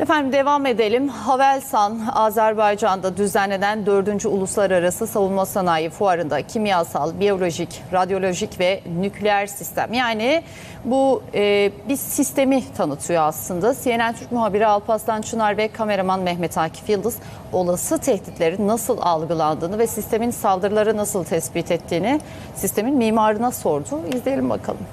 Efendim devam edelim. Havelsan, Azerbaycan'da düzenlenen 4. Uluslararası Savunma Sanayi Fuarı'nda kimyasal, biyolojik, radyolojik ve nükleer sistem yani bu e, bir sistemi tanıtıyor aslında. CNN Türk muhabiri Alparslan Çınar ve kameraman Mehmet Akif Yıldız olası tehditlerin nasıl algılandığını ve sistemin saldırıları nasıl tespit ettiğini sistemin mimarına sordu. İzleyelim bakalım.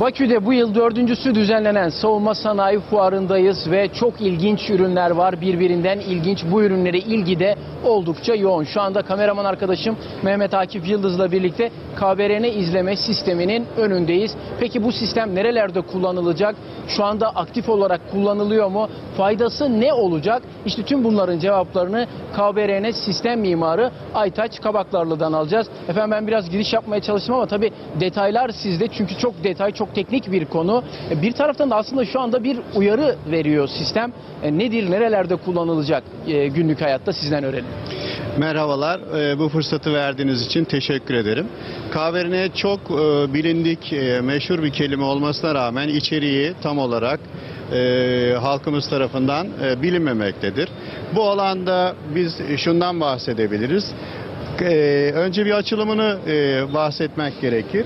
Bakü'de bu yıl dördüncüsü düzenlenen savunma sanayi fuarındayız ve çok ilginç ürünler var. Birbirinden ilginç bu ürünlere ilgi de oldukça yoğun. Şu anda kameraman arkadaşım Mehmet Akif Yıldız'la birlikte KBRN izleme sisteminin önündeyiz. Peki bu sistem nerelerde kullanılacak? Şu anda aktif olarak kullanılıyor mu? Faydası ne olacak? İşte tüm bunların cevaplarını KBRN sistem mimarı Aytaç Kabaklarlı'dan alacağız. Efendim ben biraz giriş yapmaya çalıştım ama tabii detaylar sizde çünkü çok detay, çok teknik bir konu. E, Bir taraftan da aslında şu anda bir uyarı veriyor sistem. E, Nedir, nerelerde kullanılacak e, günlük hayatta sizden öğrenelim. Merhabalar, bu fırsatı verdiğiniz için teşekkür ederim. Kaverne çok bilindik, meşhur bir kelime olmasına rağmen içeriği tam olarak halkımız tarafından bilinmemektedir. Bu alanda biz şundan bahsedebiliriz. Önce bir açılımını bahsetmek gerekir.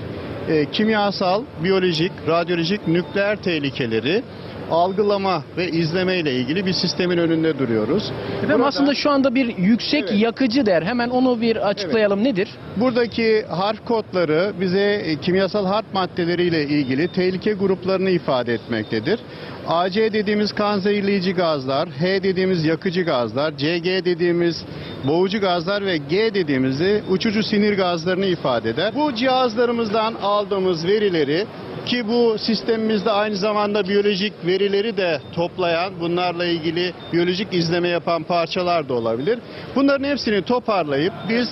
E, kimyasal, biyolojik, radyolojik, nükleer tehlikeleri algılama ve izleme ile ilgili bir sistemin önünde duruyoruz. Efendim Burada- aslında şu anda bir yüksek Evet. yakıcı der. Hemen onu bir açıklayalım. Nedir? Buradaki harf kodları bize e, kimyasal harp maddeleriyle ilgili tehlike gruplarını ifade etmektedir. AC dediğimiz kan zehirleyici gazlar, H dediğimiz yakıcı gazlar, CG dediğimiz boğucu gazlar ve G dediğimiz de uçucu sinir gazlarını ifade eder. Bu cihazlarımızdan aldığımız verileri ki bu sistemimizde aynı zamanda biyolojik verileri de toplayan, bunlarla ilgili biyolojik izleme yapan parçalar da olabilir. Bunların hepsini toparlayıp biz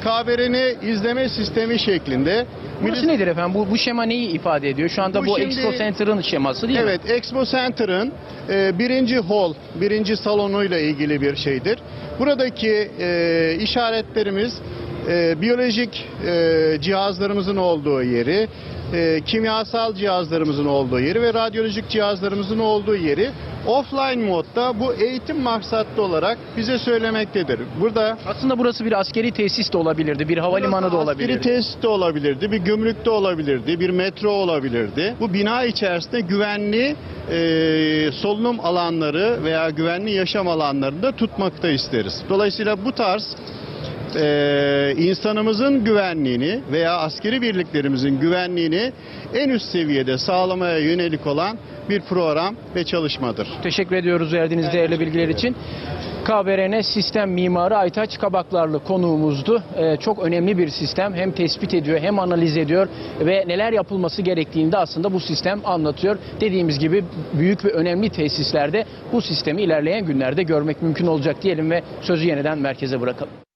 KBRN izleme sistemi şeklinde Burası Milis- nedir efendim? Bu, bu şema neyi ifade ediyor? Şu anda Bu bu, şimdi- Expo Center'ın şeması değil mi? Evet, Expo Center'ın e, birinci hall, birinci salonuyla ilgili bir şeydir. Buradaki e, işaretlerimiz e, biyolojik e, cihazlarımızın olduğu yeri, e, kimyasal cihazlarımızın olduğu yeri ve radyolojik cihazlarımızın olduğu yeri offline modda bu eğitim maksatlı olarak bize söylemektedir. Burada Aslında burası bir askeri tesis de olabilirdi, bir havalimanı da olabilirdi. Askeri tesis de olabilirdi, bir gümrük de olabilirdi, bir metro olabilirdi. Bu bina içerisinde güvenli e, solunum alanları veya güvenli yaşam alanlarını da tutmakta isteriz. Dolayısıyla bu tarz e, insanımızın güvenliğini veya askeri birliklerimizin güvenliğini en üst seviyede sağlamaya yönelik olan bir program ve çalışmadır. Teşekkür ediyoruz verdiğiniz değerli bilgiler için. KBRN sistem mimarı Aytaç Kabaklarlı konuğumuzdu. Ee, çok önemli bir sistem. Hem tespit ediyor hem analiz ediyor ve neler yapılması gerektiğini de aslında bu sistem anlatıyor. Dediğimiz gibi büyük ve önemli tesislerde bu sistemi ilerleyen günlerde görmek mümkün olacak diyelim ve sözü yeniden merkeze bırakalım.